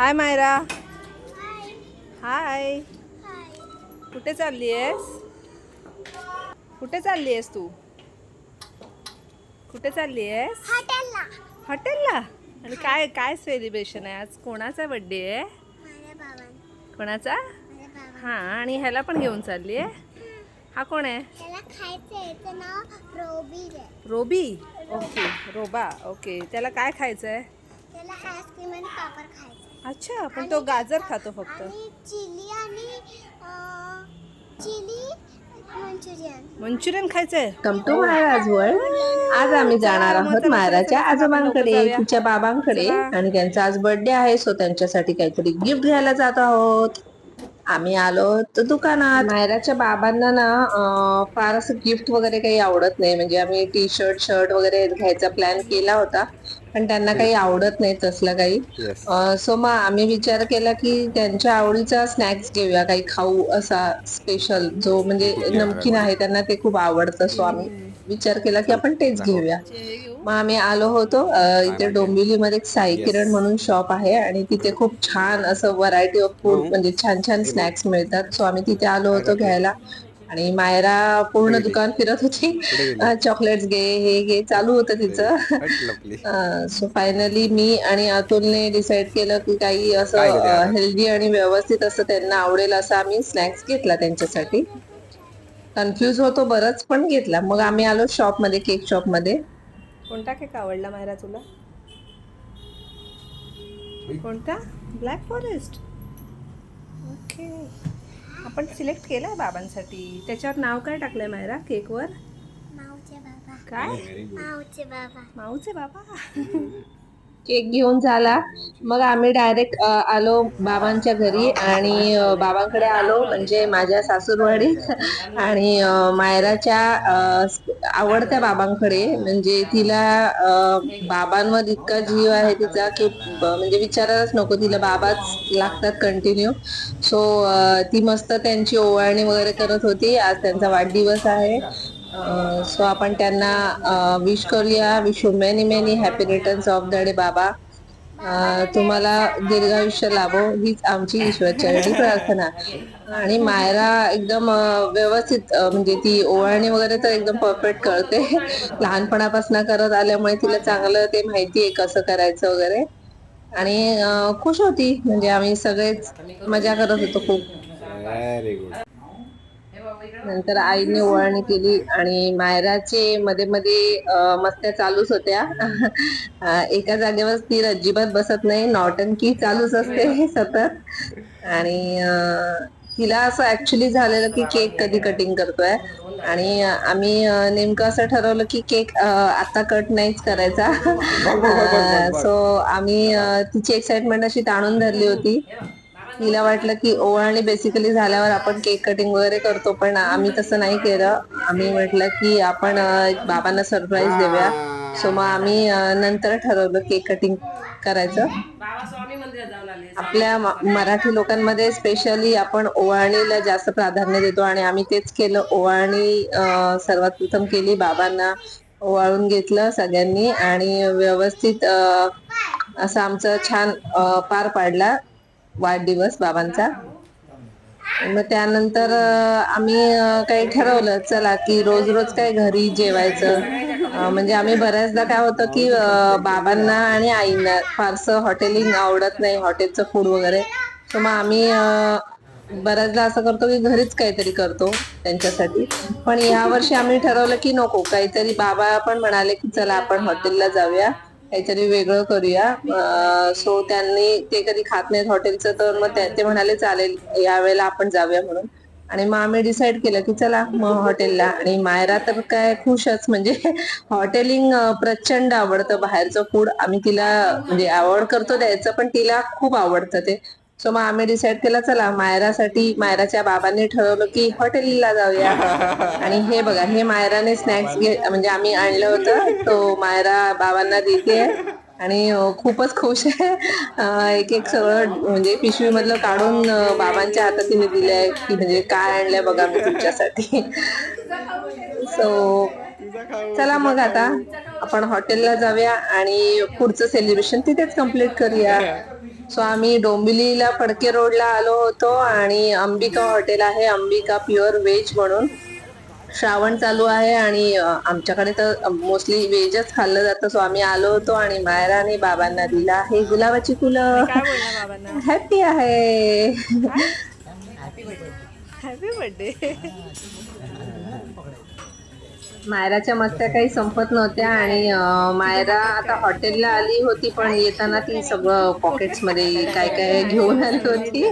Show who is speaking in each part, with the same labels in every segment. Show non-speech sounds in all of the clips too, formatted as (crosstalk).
Speaker 1: हाय मायरा. हाय. कुठे चालली आहेस कुठे चालली आहेस तू? कुठे चालली आहेस
Speaker 2: हॉटेलला?
Speaker 1: आणि काय काय सेलिब्रेशन आहे? आज कोणाचा बर्थडे आहे? कोणाचा? हां आणि ह्याला पण घेऊन चालली आहे हा कोण आहे?
Speaker 2: रोबी
Speaker 1: ओके रोबा. ओके. त्याला काय खायचं आहे अच्छा पण तो गाजर खातो फक्त.
Speaker 2: आणि चिली आणि अं, चिली मंचुरियन.
Speaker 1: मंचुरियन खायचंय?
Speaker 3: कम टू महाराज वर्ल्ड आज आम्ही जाणार आहोत महाराजच्या आजोबांकडे तिच्या बाबांकडे. आणि त्यांचा आज बर्थडे आहे सो त्यांच्यासाठी काहीतरी गिफ्ट घ्यायला जात आहोत. आम्ही आलो तर दुकानात. मायराच्या बाबांना ना फार असं गिफ्ट वगैरे काही आवडत नाही. म्हणजे आम्ही टी शर्ट शर्ट वगैरे घ्यायचा प्लॅन केला होता. पण त्यांना काही आवडत नाही तसलं काही. सो मग आम्ही विचार केला की त्यांच्या आवडीचा स्नॅक्स घेऊया. काही खाऊ असा स्पेशल जो म्हणजे नमकीन आहे त्यांना ते खूप आवडतं. सो आम्ही विचार केला की आपण तेच घेऊया. मग आम्ही आलो होतो इथे डोंबिवलीमध्ये एक साई किरण म्हणून शॉप आहे आणि तिथे खूप छान असं व्हरायटी ऑफ फूड म्हणजे छान छान स्नॅक्स मिळतात. सो आम्ही तिथे आलो होतो घ्यायला आणि मायरा पूर्ण दुकान फिरत होती. चॉकलेट्स घे हे घे चालू होतं तिचं. सो फायनली मी आणि अतुलने डिसाईड केलं की काही असं? हेल्दी आणि व्यवस्थित असं त्यांना आवडेल असं आम्ही स्नॅक्स घेतला त्यांच्यासाठी. कन्फ्यूज होतो बरंच पण घेतला. मग आम्ही आलो शॉपमध्ये केक शॉपमध्ये
Speaker 1: कोणता केक आवडला मायरा तुला? कोणता? ब्लॅक फॉरेस्ट ओके आपण सिलेक्ट केलाय बाबांसाठी. त्याच्यावर नाव काय टाकलंय मायरा केकवर?
Speaker 2: माऊचे बाबा.
Speaker 1: काय?
Speaker 2: माऊचे बाबा.
Speaker 1: माऊचे बाबा.
Speaker 3: केक घेऊन झाला. मग आम्ही डायरेक्ट आलो बाबांच्या घरी आणि बाबांकडे आलो म्हणजे माझ्या सासूरवाडीत (laughs) आणि मायराच्या आवडत्या बाबांकडे. म्हणजे तिला बाबांवर इतका जीव आहे तिचा की म्हणजे विचारायलाच नको तिला बाबाच लागतात कंटिन्यू सो ती मस्त त्यांची ओवाळणी वगैरे करत होती. आज त्यांचा वाढदिवस आहे. सो आपण त्यांना विश करूया. Wish you many many happy returns of the day बाबा. तुम्हाला दीर्घायुष्य लाभो. हीच आमची ईश्वरचरणी प्रार्थना. आणि मायरा एकदम व्यवस्थित म्हणजे ती ओवाळणी वगैरे तर एकदम परफेक्ट करते. लहानपणापासून करत आल्यामुळे तिला चांगलं ते माहिती आहे कसं करायचं वगैरे. आणि खुश होती. म्हणजे आम्ही सगळेच मजा करत होतो खूप.
Speaker 4: व्हेरी गुड
Speaker 3: नंतर आईने ओवाळणी केली आणि मायराचे मध्ये मध्ये मस्त्या चालूच होत्या. एका जागेवर स्थिर अजिबात बसत नाही. नॉटंकी चालूच असते सतत. आणि तिला असं ऍक्च्युली झालेलं की केक कधी कटिंग करतोय. आणि आम्ही नेमकं असं ठरवलं की केक आता कट नाहीच करायचा. सो आम्ही तिची एक्साइटमेंट अशी ताणून धरली होती. तिला वाटलं की ओवाळणी बेसिकली झाल्यावर आपण केक कटिंग वगैरे करतो पण आम्ही तसं नाही केलं. आम्ही म्हटलं की आपण एक बाबांना सरप्राईज देऊया. सो मग आम्ही नंतर ठरवलं केक कटिंग करायचं. आपल्या मराठी लोकांमध्ये स्पेशली आपण ओवाळणीला जास्त प्राधान्य देतो आणि आम्ही तेच केलं. ओवाळणी सर्वात प्रथम केली बाबांना. ओवाळून घेतलं सगळ्यांनी आणि व्यवस्थित असं आमचं छान पार पाडला. वाढदिवस बाबांचा. मग त्यानंतर आम्ही काही ठरवलं चला की रोज रोज काय घरी जेवायचं. म्हणजे आम्ही बऱ्याचदा काय होतं की बाबांना आणि आईंना फारसं हॉटेलिंग आवडत नाही हॉटेलचं फूड वगैरे. तर मग आम्ही बऱ्याचदा असं करतो की घरीच काहीतरी करतो त्यांच्यासाठी. पण या वर्षी आम्ही ठरवलं की नको काहीतरी बाबा पण म्हणाले की चला आपण हॉटेलला जाऊया. काहीतरी वेगळं करूया. सो त्यांनी ते कधी खात नाहीत हॉटेलचं तर मग ते म्हणाले चालेल यावेळेला आपण जाऊया म्हणून. आणि मग आम्ही डिसाईड केलं की चला मग हॉटेलला. आणि मायरा तर काय खुशच म्हणजे हॉटेलिंग प्रचंड आवडतं. बाहेरचं फूड आम्ही तिला म्हणजे आवड करतो द्यायचं पण तिला खूप आवडतं ते. सो मग आम्ही डिसाईड केलं चला मायरासाठी मायराच्या बाबांनी ठरवलं की हॉटेलला जाऊया. (laughs) आणि हे बघा हे मायराने स्नॅक्स घे म्हणजे आम्ही आणलं होतं. तो मायरा बाबांना देते. आणि खूपच खुश आहे. एक एक सगळं म्हणजे पिशवी मधलं काढून बाबांच्या हातात तिने दिलंय की म्हणजे काय आणलंय बघा मी तुमच्यासाठी. सो चला मग आता आपण हॉटेलला जाऊया आणि पुढचं सेलिब्रेशन तिथेच कंप्लीट करूया. (laughs) सो आम्ही डोंबिवलीला फडके रोडला आलो होतो आणि अंबिका हॉटेल आहे. अंबिका प्युअर व्हेज म्हणून श्रावण चालू आहे आणि आमच्याकडे तर मोस्टली व्हेजच खाल्लं जातं. सो आम्ही आलो होतो आणि मायरा आणि बाबांना दिला आहे. गुलाबाची फुलं.
Speaker 1: काय बोलणार बाबांना?
Speaker 3: हॅपी आहे.
Speaker 1: हॅपी बर्थडे
Speaker 3: मायराच्या मस्त्या काही संपत नव्हत्या आणि मायरा आता हॉटेलला आली होती पण येताना ती सगळं पॉकेट्समध्ये काय काय घेऊन आली होती.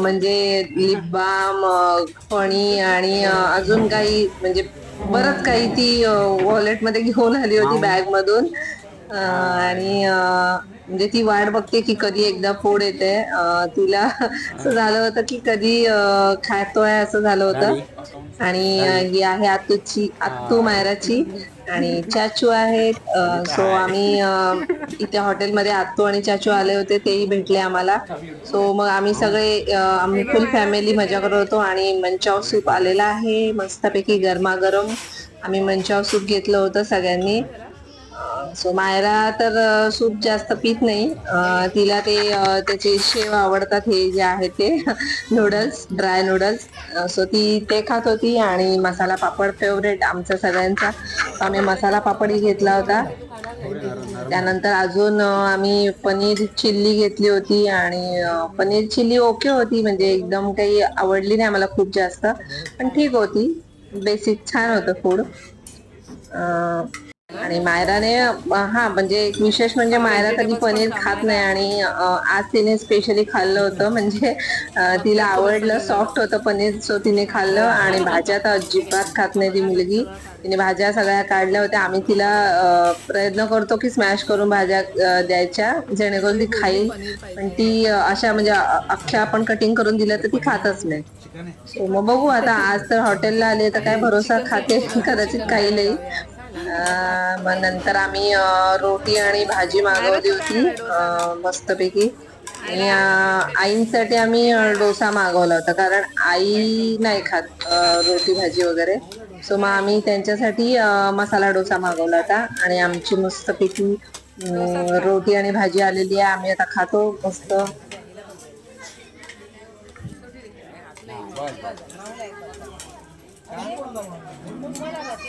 Speaker 3: म्हणजे लिप बाम फणी आणि अजून काही म्हणजे बरंच काही ती वॉलेटमध्ये घेऊन आली होती बॅग मधून. अं, आणि अं, म्हणजे ती वाट बघते की कधी एकदा फोड येते. तिला असं झालं होतं की कधी खातोय असं झालं होतं. आणि ही आहे आत्तूची आत्तू मायराची आणि चाचू आहेत. सो आम्ही इथे हॉटेलमध्ये आत्तू आणि चाचू आले होते तेही भेटले आम्हाला. सो मग आम्ही सगळे आम्ही फुल फॅमिली मजा करत होतो आणि मंचाव सूप आलेला आहे. मस्तपैकी गरमागरम आम्ही मंचाव सूप घेतलं होतं सगळ्यांनी. सो मायरा तर सूप जास्त पित नाही. तिला ते त्याचे शेव आवडतात हे जे आहे ते. नूडल्स ड्राय नूडल्स सो ती ते खात होती आणि मसाला पापड फेवरेट आमचा सगळ्यांचा. आम्ही मसाला पापडही घेतला होता. त्यानंतर अजून आम्ही पनीर चिल्ली घेतली होती आणि पनीर चिल्ली ओके होती. म्हणजे एकदम काही आवडली नाही मला खूप जास्त. पण ठीक होती. बेसिक छान होतं फूड आणि मायराने हा म्हणजे एक विशेष म्हणजे मायरा कधी पनीर खात नाही आणि आज तिने स्पेशली खाल्लं होतं. म्हणजे तिला आवडलं सॉफ्ट होतं पनीर सो तिने खाल्लं आणि भाज्या तर अजिबात खात नाही ती मुलगी. तिने भाज्या सगळ्या काढल्या होत्या. आम्ही तिला प्रयत्न करतो की स्मॅश करून भाज्या द्यायच्या जेणेकरून ती खाईल. पण ती अशा म्हणजे अख्ख्या आपण कटिंग करून दिल्या तर ती खातच नाही. मग बघू आता आज तर हॉटेलला आले तर काय भरोसा खाते? कदाचित काही नाही. मग नंतर आम्ही रोटी आणि भाजी मागवली होती मस्तपैकी. आणि आईंसाठी आम्ही डोसा मागवला होता कारण आई नाही खात रोटी भाजी वगैरे. सो मग आम्ही त्यांच्यासाठी अं, मसाला डोसा मागवला होता. आणि आमची मस्तपैकी अं, रोटी आणि भाजी आलेली आहे. आम्ही आता खातो मस्त.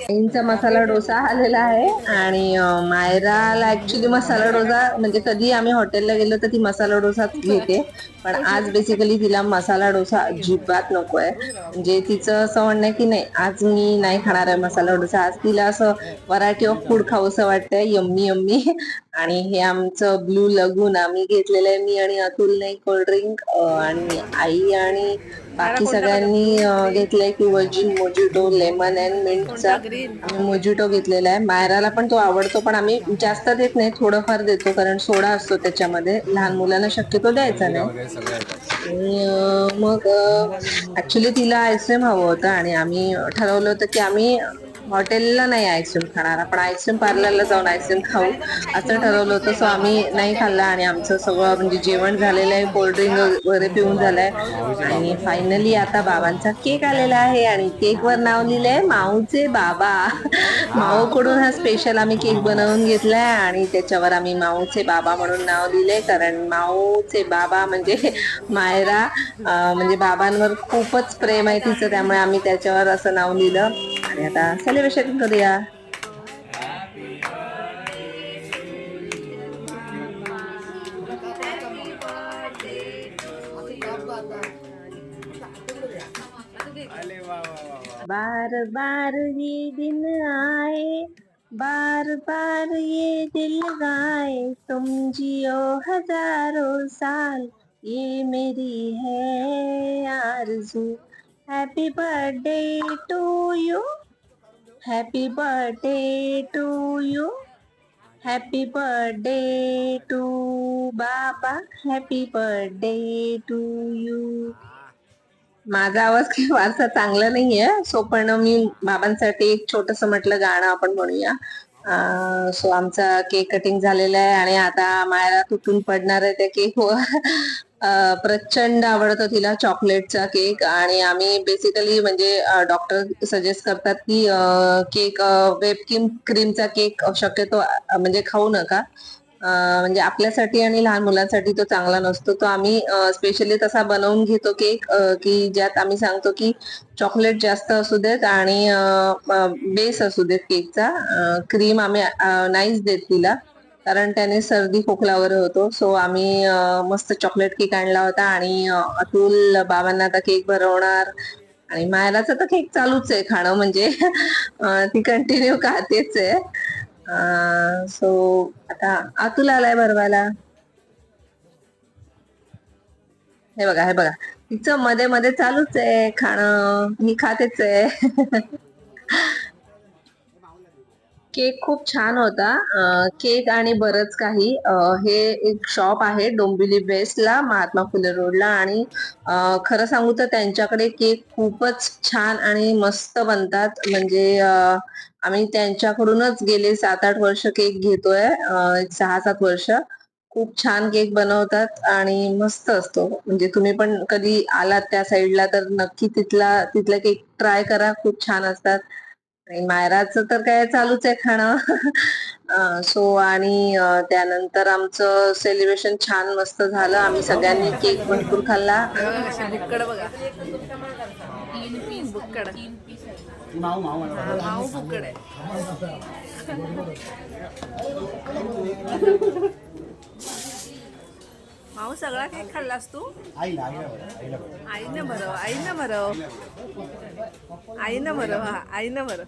Speaker 3: आईंचा मसाला डोसा आलेला आहे आणि मायराला ऍक्च्युली मसाला डोसा म्हणजे कधी आम्ही हॉटेलला गेलो तर ती मसाला डोसाच घेते. पण आज बेसिकली तिला मसाला डोसा अजिबात नको आहे म्हणजे तिचं असं म्हणणं आहे की नाही आज मी नाही खाणार आहे मसाला डोसा. आज तिला असं व्हरायटी ऑफ फूड खावंसं वाटतंय यम्मी यम्मी. आणि हे आमचं ब्लू लगून आम्ही घेतलेलं आहे मी आणि अतुलने कोल्ड्रिंक आणि आई आणि बाकी सगळ्यांनी घेतलंय की वर्जिन मोजिटो लेमन अँड मिंटचा आम्ही मोजिटो घेतलेला आहे. मायराला पण तो आवडतो पण आम्ही जास्त देत नाही थोडंफार देतो कारण सोडा असतो त्याच्यामध्ये. लहान मुलांना शक्यतो द्यायचा नाही. मग ऍक्च्युली तिला आईस्क्रीम हवं होतं आणि आम्ही ठरवलं होतं की आम्ही हॉटेलला नाही आईस्क्रीम खाणार. आपण आईस्क्रीम पार्लरला जाऊन आईस्क्रीम खाऊ. असं ठरवलं होतं. सो आम्ही नाही खाल्लं आणि आमचं सगळं म्हणजे जेवण झालेलं आहे. कोल्ड्रिंक वगैरे पिऊन झालंय. आणि फायनली आता बाबांचा केक आलेला आहे आणि केकवर नाव लिहिलंय माऊचे बाबा. माऊकडून हा स्पेशल आम्ही केक बनवून घेतलाय आणि त्याच्यावर आम्ही माऊचे बाबा म्हणून नाव लिहिलंय. कारण माऊचे बाबा म्हणजे मायरा म्हणजे बाबांवर खूपच प्रेम आहे तिचं. त्यामुळे आम्ही त्याच्यावर असं नाव लिहिलं. आणि आता सेलिब्रेशन करूया. बार बार ये दिन आए बार बार ये दिल गाए तुम जियो हजारों साल ये मेरी है आरज़ू। Happy birthday to you happy birthday to you happy birthday to बाबा हॅपी बर्थडे टू यू माझा आवाज काही फारसा चांगला नाहीये. सो पण मी बाबांसाठी एक छोटस म्हटलं गाणं आपण म्हणूया. सो आमचा केक कटिंग झालेला आहे आणि आता मायरा तुटून पडणार आहे त्या केकवर प्रचंड आवडतो तिला चॉकलेटचा केक आणि आम्ही बेसिकली म्हणजे डॉक्टर सजेस्ट करतात की केक वेबकिम क्रीमचा केक शक्यतो म्हणजे खाऊ नका. म्हणजे आपल्यासाठी आणि लहान मुलांसाठी तो चांगला नसतो. तो आम्ही स्पेशली तसा बनवून घेतो केक की ज्यात आम्ही सांगतो की चॉकलेट जास्त असू देत आणि बेस असू देत केकचा क्रीम आम्ही नाहीच देत तिला. कारण त्याने सर्दी खोकलावर होतो. सो आम्ही मस्त चॉकलेट केक आणला होता आणि अतुल बाबांना आता केक भरवणार आणि मायराचं तर केक चालूच आहे खाणं म्हणजे. ती कंटिन्यू खातेच आहे. सो आता आतुल आलाय भरवायला. हे बघा हे बघा. तिचं मध्ये मध्ये चालूच आहे खाणं. मी खातेच आहे. (laughs) केक खूप छान होता. केक आणि बरंच काही हे एक शॉप आहे डोंबिवली बेस्टला महात्मा फुले रोडला आणि खरं सांगू तर त्यांच्याकडे केक खूपच छान आणि मस्त बनतात. म्हणजे आम्ही त्यांच्याकडूनच गेले सात आठ वर्ष केक घेतोय सहा सात वर्ष. खूप छान केक बनवतात आणि मस्त असतो. म्हणजे तुम्ही पण कधी आलात त्या साईडला तर नक्की तिथला तिथला केक ट्राय करा. खूप छान असतात. मायराचं तर काय चालूच आहे खाणं. सो आणि त्यानंतर आमचं सेलिब्रेशन छान मस्त झालं. आम्ही सगळ्यांनी केक भरपूर खाल्ला
Speaker 1: बुक्कड बघा तीन पीस बुक्कड माऊ सगळा केक खाल्लास तू? आईनं भरव आईनं भरव आईनं भरव हा आईनं भरव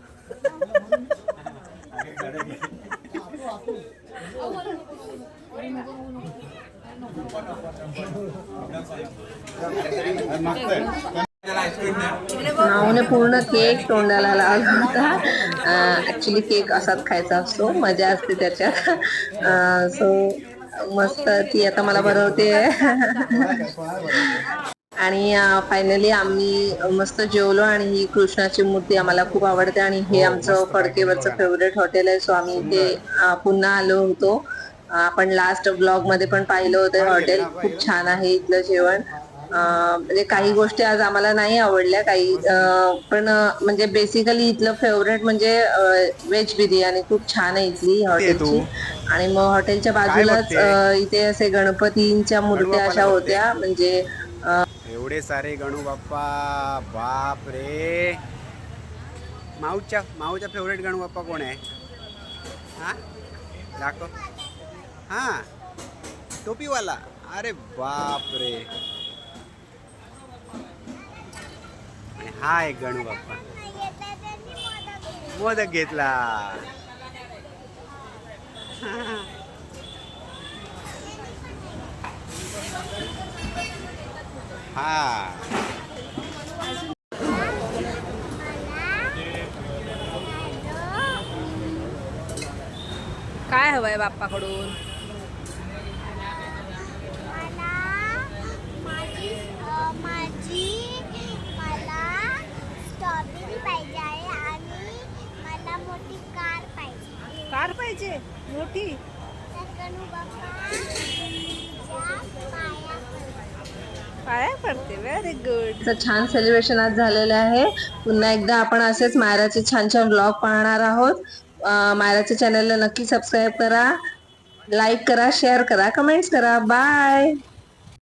Speaker 3: माऊने पूर्ण केक तोंडाला लावला होता. ऍक्च्युली केक असाच खायचा असतो. मजा असते त्याच्यात. सो मस्त ती आता मला भरवते. आणि फायनली आम्ही मस्त जेवलो आणि ही कृष्णाची मूर्ती आम्हाला खूप आवडते आणि हे आमचं फडकेवरचं फेवरेट हॉटेल आहे सो आम्ही इथे पुन्हा आलो होतो. आपण लास्ट ब्लॉगमध्ये पण पाहिलं होतं हॉटेल खूप छान आहे इथलं जेवण. म्हणजे काही गोष्टी आज आम्हाला नाही आवडल्या काही पण म्हणजे बेसिकली इथलं फेवरेट म्हणजे व्हेज बिर्याणी खूप छान आहे इथली हॉटेलची. आणि मग हॉटेलच्या बाजूलाच इथे असे गणपतींच्या मूर्त्या अशा? होत्या म्हणजे
Speaker 4: एवढे सारे गणू बाप्पा बाप रे. माऊच्या माऊचा फेवरेट गणू बाप्पा कोण आहे? हा? दाखव. हा. टोपीवाला. अरे बाप रे. आणि हा एक गणू बाप्पा. मोदक घेतला. हा.
Speaker 1: काय हवंय बाप्पाकडून
Speaker 2: मला माझी अं, माझी मला स्ट्रॉबेरी पाहिजे आहे आणि मला मोठी कार पाहिजे?
Speaker 1: मोठी?
Speaker 2: पाया पडते.
Speaker 1: व्हेरी गुड
Speaker 3: छान सेलिब्रेशन आज झालेलं आहे. पुन्हा एकदा आपण असेच मायराचे छान छान ब्लॉग पाहणार आहोत. अं, मायराच्या चॅनलला नक्की सबस्क्राईब करा. लाईक करा शेअर करा कमेंट्स करा. बाय